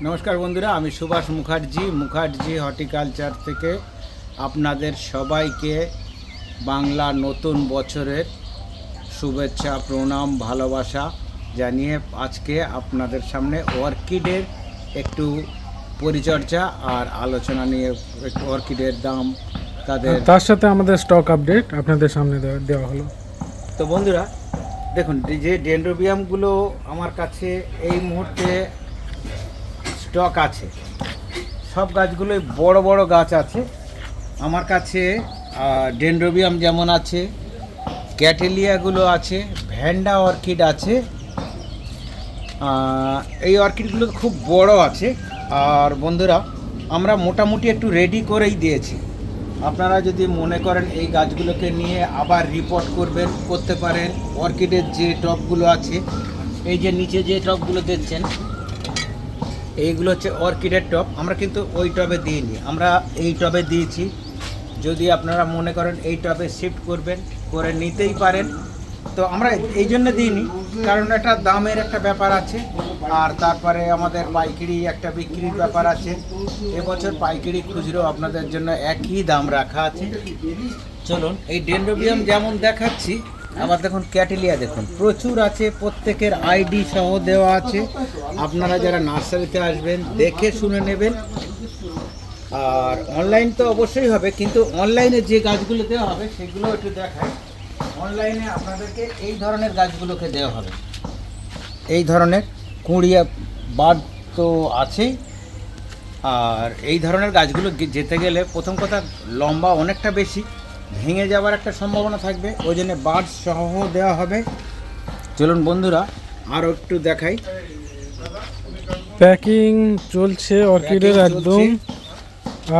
নমস্কার বন্ধুরা আমি সুভাষ মুখার্জি মুখার্জি হর্টিকালচার থেকে আপনাদের সবাইকে বাংলা নতুন বছরের শুভেচ্ছা প্রণাম ভালোবাসা জানিয়ে আজকে আপনাদের সামনে অর্কিডের একটু পরিচর্যা আর আলোচনা নিয়ে একটু অর্কিডের দাম তাদের তার সাথে আমাদের স্টক আপডেট আপনাদের সামনে দেওয়া- দেওয়া হলো। তো বন্ধুরা দেখুন যে ডেন্ড্রোবিয়ামগুলো আমার কাছে এই মুহূর্তে স্টক আছে। সব গাছগুলোই বড় বড় গাছ আছে। আমার কাছে ডেন্ড্রোবিয়াম যেমন আছে, ক্যাটেলিয়াগুলো আছে, ভ্যান্ডা অর্কিড আছে। এই অর্কিডগুলো খুব বড় আছে। আর বন্ধুরা, আমরা মোটামুটি একটু রেডি করেই দিয়েছি। আপনারা যদি মনে করেন এই গাছগুলোকে নিয়ে আবার রিপোর্ট করবেন, করতে পারেন। অর্কিডের যে টবগুলো আছে, এই যে নিচে যে টবগুলো দেখছেন এইগুলো হচ্ছে অর্কিডের টপ আমরা কিন্তু ওই টবে দিইনি। আমরা এই টবে দিয়েছি। যদি আপনারা মনে করেন এই টবে শিফট করবেন, করে নিতেই পারেন। তো আমরা এই জন্য দিইনি, কারণ একটা দামের একটা ব্যাপার আছে। আর তারপরে আমাদের পাইকারি একটা বিক্রির ব্যাপার আছে। এবছর পাইকারি খুচরো আপনাদের জন্য একই দাম রাখা আছে। চলুন, এই ডেন্ড্রোবিয়াম যেমন দেখাচ্ছি আবার দেখুন ক্যাটেলিয়া দেখুন। প্রচুর আছে, প্রত্যেকের আইডি সহ দেওয়া আছে। আপনারা যারা নার্সারিতে আসবেন, দেখে শুনে নেবেন। আর অনলাইন তো অবশ্যই হবে, কিন্তু অনলাইনে যে গাছগুলো দেওয়া হবে, সেগুলো একটু দেখায় অনলাইনে আপনাদেরকে এই ধরনের গাছগুলোকে দেওয়া হবে। এই ধরনের কুঁড়িয়া বাদ তো আছেই। আর এই ধরনের গাছগুলো যেতে গেলে প্রথম কথা লম্বা অনেকটা বেশি। ভেঙে যাওয়ার একটা সম্ভাবনা থাকবে ওই জন্য বার্ড সহ দেওয়া হবে। চলুন বন্ধুরা আরও একটু দেখাই। প্যাকিং চলছে অর্কিডের একদম।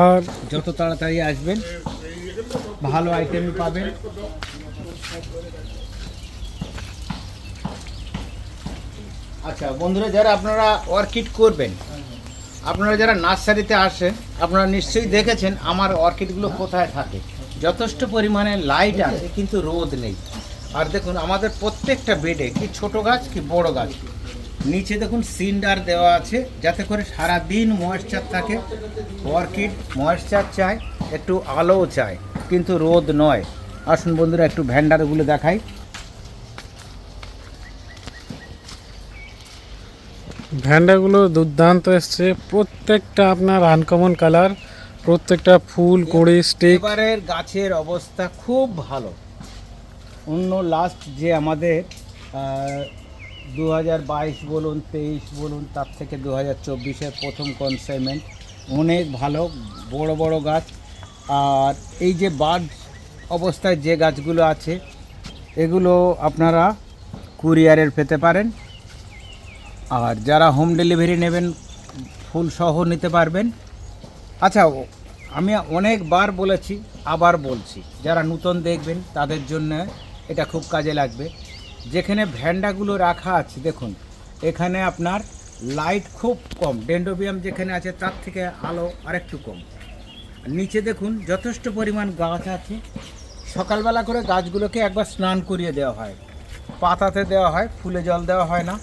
আর যত তাড়াতাড়ি আসবেন ভালো আইটেম পাবেন। আচ্ছা বন্ধুরা যারা আপনারা অর্কিড করবেন আপনারা যারা নার্সারিতে আসেন আপনারা নিশ্চয়ই দেখেছেন আমার অর্কিডগুলো কোথায় থাকে। যথেষ্ট পরিমাণে লাইট আছে, কিন্তু রোদ নেই। আর দেখুন, আমাদের প্রত্যেকটা বেডে কি ছোট গাছ কি বড় গাছ? নিচে দেখুন সিন্ডার দেওয়া আছে, যাতে করে সারা দিন ময়েশ্চার থাকে। অর্কিড ময়েশ্চার চায়, একটু আলোও চায়, কিন্তু রোদ নয়। আসুন বন্ধুরা, একটু ভ্যান্ডারগুলো দেখাই। ভ্যান্ডাগুলো দুর্দান্ত এসছে। প্রত্যেকটা আপনার আনকমন কালার প্রত্যেকটা ফুল কুড়ি স্টিক এবারের গাছের অবস্থা খুব ভালো। অন্য লাস্ট যে আমাদের দু হাজার বাইশ বলুন তেইশ বলুন তার থেকে দু হাজার চব্বিশের প্রথম কনসাইনমেন্ট অনেক ভালো বড় বড় গাছ। আর এই যে বার্ড অবস্থায় যে গাছগুলো আছে এগুলো আপনারা কুরিয়ারের পেতে পারেন। আর যারা হোম ডেলিভারি নেবেন ফুল সহ নিতে পারবেন। আচ্ছা আমি অনেকবার বলেছি, আবার বলছি। যারা নূতন দেখবেন, তাদের জন্য এটা খুব কাজে লাগবে। যেখানে ভ্যান্ডাগুলো রাখা আছে, দেখুন, এখানে আপনার লাইট খুব কম। ডেন্ডোবিয়াম যেখানে আছে, তার থেকে আলো আরেকটু কম। নিচে দেখুন, যথেষ্ট পরিমাণ গাছ আছে। সকালবেলা করে গাছগুলোকে একবার স্নান করিয়ে দেওয়া হয়। পাতাতে দেওয়া হয়, ফুলে জল দেওয়া হয় না।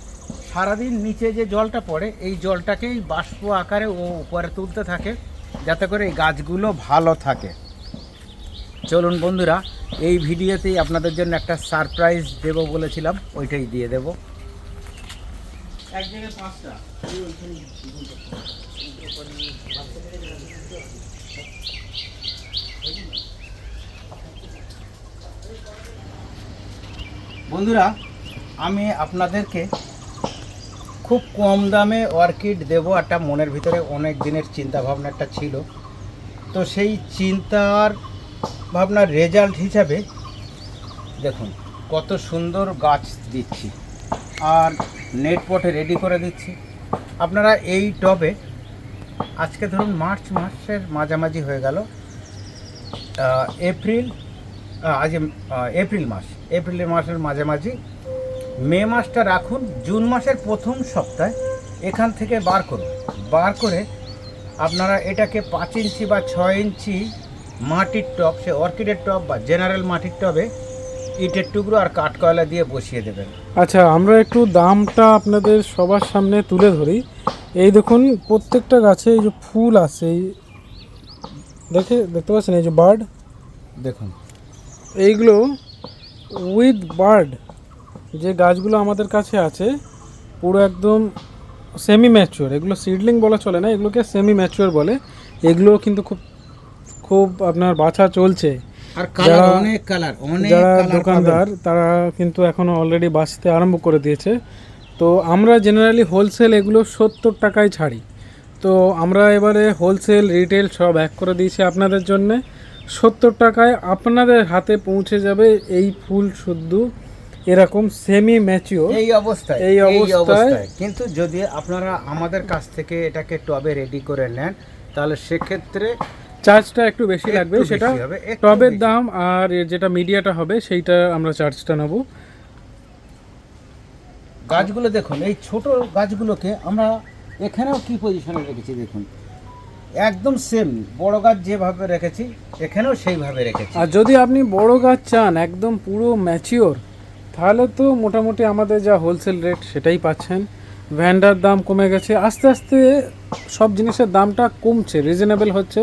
সারাদিন নিচে যে জলটা পড়ে, এই জলটাকেই বাষ্প আকারে ও উপরে তুলতে থাকে। যাতে করে এই গাছগুলো ভালো থাকে। চলুন বন্ধুরা, এই ভিডিওতেই আপনাদের জন্য একটা সারপ্রাইজ দেব বলেছিলাম, ওইটাই দিয়ে দেব। বন্ধুরা, আমি আপনাদেরকে খুব কম দামে অর্কিড দেবো একটা মনের ভিতরে অনেক দিনের চিন্তা ভাবনা একটা ছিল। তো সেই চিন্তার ভাবনার রেজাল্ট হিসাবে দেখুন, কত সুন্দর গাছ দিচ্ছি। আর নেট পটে রেডি করে দিচ্ছি। আপনারা এই টবে আজকে ধরুন মার্চ মাসের মাঝামাঝি হয়ে গেল এপ্রিল আজ এপ্রিল মাস এপ্রিল মাসের মাঝামাঝি মে মাসটা রাখুন জুন মাসের প্রথম সপ্তাহে এখান থেকে বার করুন। বার করে আপনারা এটাকে পাঁচ ইঞ্চি বা ছয় ইঞ্চি মাটির টব সে অর্কিডের টব বা জেনারেল মাটির টবে ইটের টুকরো আর কাঠকয়লা দিয়ে বসিয়ে দেবেন। আচ্ছা আমরা একটু দামটা আপনাদের সবার সামনে তুলে ধরি। এই দেখুন প্রত্যেকটা গাছে এই যে ফুল আছে এই দেখে দেখতে পাচ্ছেন এই যে বার্ড? দেখুন। এইগুলো উইথ বার্ড যে গাছগুলো আমাদের কাছে আছে পুরো একদম সেমি ম্যাচিওর এগুলো সিডলিং বলা চলে না এগুলোকে সেমি ম্যাচিওর বলে। এগুলো কিন্তু খুব খুব আপনার বাছা চলছে। আর কালার যারা- অনেক কালার অনেক যারা দোকানদার তারা কিন্তু এখনও অলরেডি বাঁচতে আরম্ভ করে দিয়েছে। তো আমরা জেনারেলি হোলসেল এগুলো সত্তর টাকায় ছাড়ি। তো আমরা এবারে হোলসেল রিটেল সব এক করে দিয়েছি আপনাদের জন্য। সত্তর টাকায় আপনাদের হাতে পৌঁছে যাবে এই ফুল শুদ্ধ এরকম সেমি ম্যাচিওর এই অবস্থায় এই অবস্থায়- কিন্তু যদি আপনারা আমাদের কাছ থেকে এটাকে টবে রেডি করে নেন তাহলে সেক্ষেত্রে চার্জটা একটু বেশি লাগবে সেটা টবের দাম আর যেটা মিডিয়াটা হবে সেইটা আমরা চার্জটা নেব। গাছগুলো দেখুন এই ছোট গাছগুলোকে আমরা এখানেও কি পজিশনে রেখেছি দেখুন? একদম সেম বড় গাছ যেভাবে রেখেছি এখানেও সেইভাবে রেখেছি। আর যদি আপনি বড় গাছ চান একদম পুরো ম্যাচিওর তাহলে তো মোটামুটি আমাদের যা হোলসেল রেট সেটাই পাচ্ছেন। ভ্যান্ডার দাম কমে গেছে আস্তে আস্তে সব জিনিসের দামটা কমছে রিজনেবল হচ্ছে।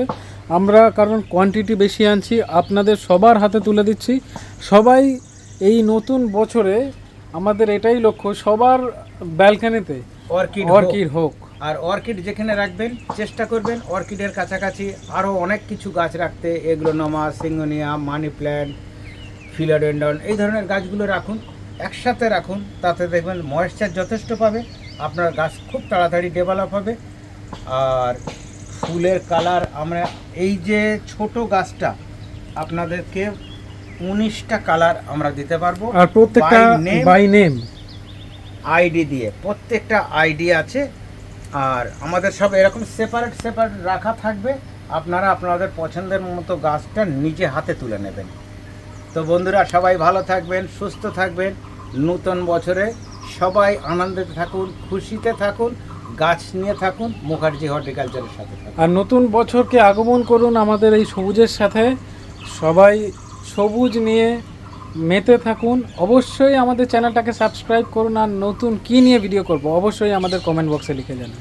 আমরা কারণ কোয়ান্টিটি বেশি আনছি আপনাদের সবার হাতে তুলে দিচ্ছি। সবাই এই নতুন বছরে আমাদের এটাই লক্ষ্য সবার ব্যালকানিতে অর্কিড অর্কিড হোক। আর অর্কিড যেখানে রাখবেন চেষ্টা করবেন অর্কিডের কাছাকাছি আরও অনেক কিছু গাছ রাখতে। এগুলো নমা সিঙ্গোনিয়া মানি প্ল্যান্ট ফিলোডেন্ডন এই ধরনের গাছগুলো রাখুন একসাথে রাখুন তাতে দেখবেন ময়েশ্চার যথেষ্ট পাবে আপনার গাছ খুব তাড়াতাড়ি ডেভেলপ হবে। আর ফুলের কালার আমরা এই যে ছোট গাছটা আপনাদেরকে উনিশটা কালার আমরা দিতে পারব। আর প্রত্যেকটা বাই নেম আইডি দিয়ে প্রত্যেকটা আইডি আছে। আর আমাদের সব এরকম সেপারেট সেপারেট রাখা থাকবে। আপনারা আপনাদের পছন্দের মতো গাছটা নিজে হাতে তুলে নেবেন। তো বন্ধুরা, সবাই ভালো থাকবেন, সুস্থ থাকবেন। নূতন বছরে সবাই আনন্দে থাকুন, খুশিতে থাকুন, গাছ নিয়ে থাকুন, মুখার্জি হর্টিকালচারের সাথে আর নতুন বছরকে আগমন করুন আমাদের এই সবুজের সাথে। সবাই সবুজ নিয়ে মেতে থাকুন। অবশ্যই আমাদের চ্যানেলটাকে সাবস্ক্রাইব করুন আর নতুন কী নিয়ে ভিডিও করব, অবশ্যই আমাদের কমেন্ট বক্সে লিখে জানান।